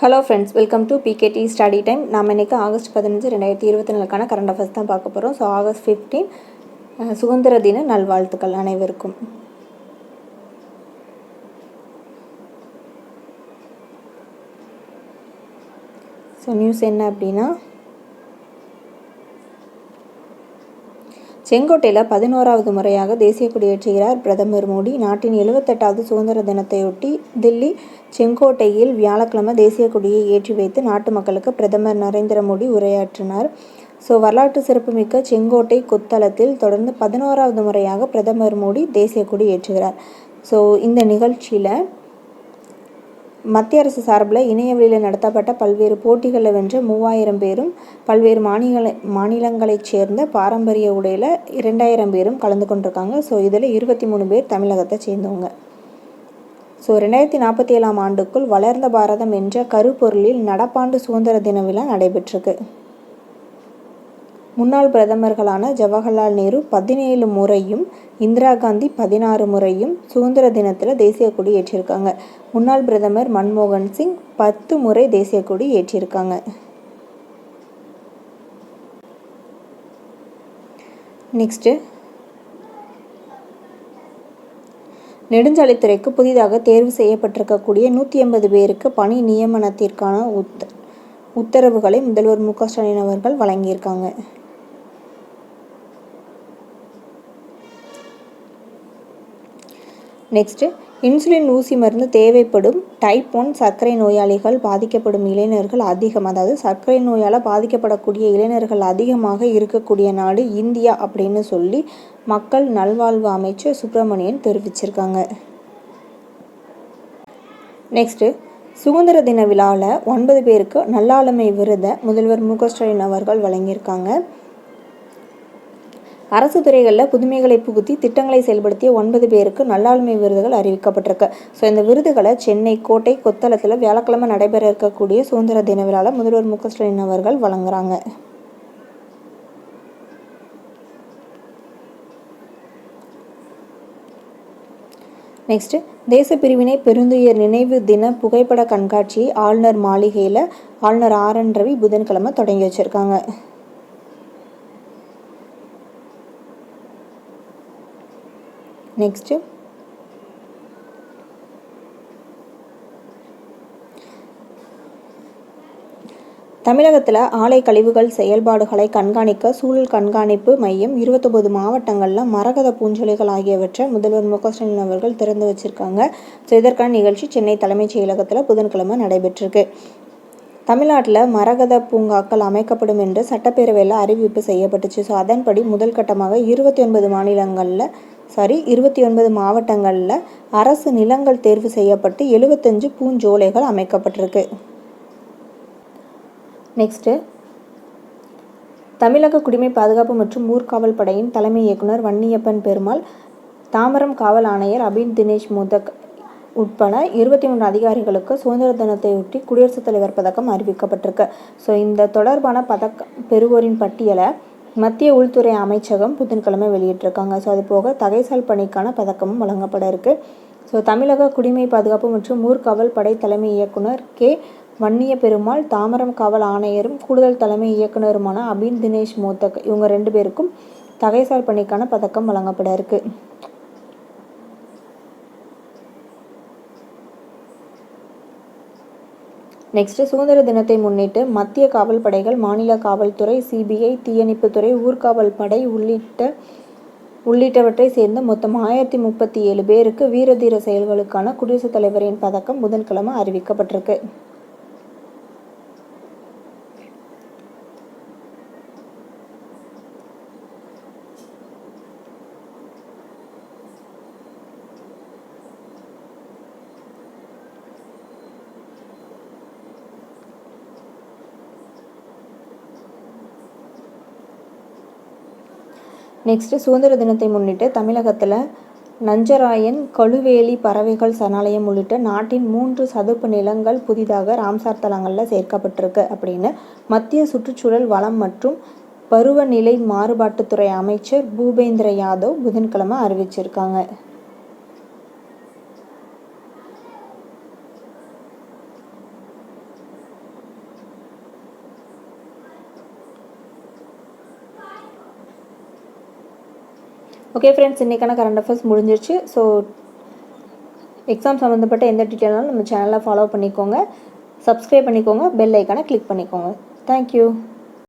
Hello friends welcome to PKD study time நாம் இன்றைக்கி August பதினஞ்சு ரெண்டாயிரத்தி இருபத்தி நாலுக்கான கரண்ட் அஃபேர்ஸ் தான் பார்க்க போகிறோம் ஸோ ஆகஸ்ட் ஃபிஃப்டீன் சுதந்திர தின நல்வாழ்த்துக்கள் அனைவருக்கும். ஸோ நியூஸ் என்ன அப்படின்னா செங்கோட்டையில் பதினோராவது முறையாக தேசிய கொடியேற்றுகிறார் பிரதமர் மோடி. நாட்டின் எழுபத்தெட்டாவது சுதந்திர தினத்தையொட்டி தில்லி செங்கோட்டையில் வியாழக்கிழமை தேசிய கொடியை ஏற்றி வைத்து நாட்டு மக்களுக்கு பிரதமர் நரேந்திர மோடி உரையாற்றினார். ஸோ வரலாற்று சிறப்புமிக்க செங்கோட்டை கொத்தளத்தில் தொடர்ந்து பதினோராவது முறையாக பிரதமர் மோடி தேசிய கொடி ஏற்றுகிறார். ஸோ இந்த நிகழ்ச்சியில் மத்திய அரசு சார்பில் இணையவழியில் நடத்தப்பட்ட பல்வேறு போட்டிகளில் வென்ற மூவாயிரம் பேரும் பல்வேறு மாநில மாநிலங்களைச் சேர்ந்த பாரம்பரிய உடையில் இரண்டாயிரம் பேரும் கலந்து கொண்டிருக்காங்க. ஸோ இதில் இருபத்தி மூணு பேர் தமிழகத்தை சேர்ந்தவங்க. ஸோ ரெண்டாயிரத்தி நாற்பத்தி ஏழாம் ஆண்டுக்குள் வளர்ந்த பாரதம் என்ற கருப்பொருளில் நடப்பாண்டு சுதந்திர தின விழா நடைபெற்றிருக்கு. முன்னாள் பிரதமர்களான ஜவஹர்லால் நேரு பதினேழு முறையும் இந்திரா காந்தி பதினாறு முறையும் சுதந்திர தினத்தில் தேசிய கொடி ஏற்றிருக்காங்க. முன்னாள் பிரதமர் மன்மோகன் சிங் பத்து முறை தேசிய கொடி ஏற்றிருக்காங்க. நெக்ஸ்ட்டு. நெடுஞ்சாலைத்துறைக்கு புதிதாக தேர்வு செய்யப்பட்டிருக்கக்கூடிய நூற்றி எண்பது பேருக்கு பணி நியமனத்திற்கான உத்த உத்தரவுகளை முதல்வர் மு க ஸ்டாலின் அவர்கள் வழங்கியிருக்காங்க. நெக்ஸ்ட்டு இன்சுலின் ஊசி மருந்து தேவைப்படும் டைப் ஒன் சர்க்கரை நோயாளிகள் பாதிக்கப்படும் இளைஞர்கள் அதிகம். அதாவது சர்க்கரை நோயால் பாதிக்கப்படக்கூடிய இளைஞர்கள் அதிகமாக இருக்கக்கூடிய நாடு இந்தியா அப்படின்னு சொல்லி மக்கள் நல்வாழ்வு அமைச்சர் சுப்பிரமணியன் தெரிவிச்சிருக்காங்க. நெக்ஸ்ட்டு சுதந்திர தின விழாவில் ஒன்பது பேருக்கு நல்லாளுமை விருதை முதல்வர் மு க ஸ்டாலின் அவர்கள் வழங்கியிருக்காங்க. அரசு துறைகளில் புதுமைகளை புகுத்தி திட்டங்களை செயல்படுத்திய ஒன்பது பேருக்கு நல்லாளுமை விருதுகள் அறிவிக்கப்பட்டிருக்கு. ஸோ இந்த விருதுகளை சென்னை கோட்டை கொத்தளத்தில் வியாழக்கிழமை நடைபெற இருக்கக்கூடிய சுதந்திர தின விழாவில் முதல்வர் மு க ஸ்டாலின் அவர்கள் வழங்குறாங்க. நெக்ஸ்ட்டு தேச பிரிவினை பெருந்துயர் நினைவு தின புகைப்பட கண்காட்சியை ஆளுநர் மாளிகையில் ஆளுநர் ஆர் என் ரவி புதன்கிழமை தொடங்கி வச்சுருக்காங்க. நெக்ஸ்ட்டு தமிழகத்தில் ஆலை கழிவுகள் செயல்பாடுகளை கண்காணிக்க சூழல் கண்காணிப்பு மையம் இருபத்தொம்பது மாவட்டங்களில் மரகத பூஞ்சொலிகள் ஆகியவற்றை முதல்வர் மு ஸ்டாலின் அவர்கள் திறந்து வச்சுருக்காங்க. ஸோ இதற்கான நிகழ்ச்சி சென்னை தலைமைச் செயலகத்தில் புதன்கிழமை நடைபெற்றிருக்கு. தமிழ்நாட்டில் மரகத பூங்காக்கள் அமைக்கப்படும் என்று சட்டப்பேரவையில் அறிவிப்பு செய்யப்பட்டுச்சு. ஸோ அதன்படி முதல் கட்டமாக இருபத்தி ஒன்பது மாநிலங்களில் சாரி இருபத்தி ஒன்பது மாவட்டங்களில் அரசு நிலங்கள் தேர்வு செய்யப்பட்டு எழுபத்தஞ்சு பூஞ்சோலைகள் அமைக்கப்பட்டிருக்கு. நெக்ஸ்ட்டு தமிழக குடிமை பாதுகாப்பு மற்றும் ஊர்காவல் படையின் தலைமை இயக்குனர் வன்னியப்பன் பெருமாள் தாம்பரம் காவல் ஆணையர் அபின் தினேஷ் மோதக் உட்பட இருபத்தி மூன்று அதிகாரிகளுக்கு சுதந்திர தினத்தையொட்டி குடியரசுத் தலைவர் பதக்கம் அறிவிக்கப்பட்டிருக்கு. ஸோ இந்த தொடர்பான பதக்கம் பெறுவோரின் பட்டியலை மத்திய உள்துறை அமைச்சகம் புதன்கிழமை வெளியிட்டிருக்காங்க. ஸோ அது போக தகைசால் பணிக்கான பதக்கமும் வழங்கப்பட இருக்கு. ஸோ தமிழக குடிமை பாதுகாப்பு மற்றும் ஊர்காவல் படை தலைமை இயக்குனர் கே. வன்னிய பெருமாள் தாமரம் காவல் ஆணையரும் கூடுதல் தலைமை இயக்குனருமான அபின் தினேஷ் மோத்தக் இவங்க ரெண்டு பேருக்கும் தகைசால் பணிக்கான பதக்கம் வழங்கப்பட இருக்கு. நெக்ஸ்ட் சுதந்திர தினத்தை முன்னிட்டு மத்திய காவல் படைகள் மாநில காவல்துறை சிபிஐ தீயணைப்புத்துறை ஊர்காவல் படை உள்ளிட்ட உள்ளிட்டவற்றை சேர்ந்து மொத்தம் ஆயிரத்தி முப்பத்தி ஏழு பேருக்கு வீரதீர செயல்களுக்கான குடியரசுத் தலைவரின் பதக்கம் புதன்கிழமை அறிவிக்கப்பட்டிருக்கு. நெக்ஸ்ட்டு சுதந்திர தினத்தை முன்னிட்டு தமிழகத்தில் நஞ்சராயன் கழுவேலி பறவைகள் சரணாலயம் உள்ளிட்ட நாட்டின் மூன்று சதுப்பு நிலங்கள் புதிதாக ராம்சார் தலங்களில் சேர்க்கப்பட்டிருக்கு அப்படின்னு மத்திய சுற்றுச்சூழல் வளம் மற்றும் பருவநிலை மாறுபாட்டுத்துறை அமைச்சர் பூபேந்திர யாதவ் புதன்கிழமை அறிவிச்சிருக்காங்க. ஓகே ஃப்ரெண்ட்ஸ் இன்றைக்கான கரண்ட் அஃபேர்ஸ் முடிஞ்சிருச்சு. ஸோ எக்ஸாம் சம்மந்தப்பட்ட எந்த டீட்டெயிலாலும் நம்ம சேனலை ஃபாலோ பண்ணிக்கோங்க. சப்ஸ்கிரைப் பண்ணிக்கோங்க. பெல் ஐக்கானை கிளிக் பண்ணிக்கோங்க. தேங்க்யூ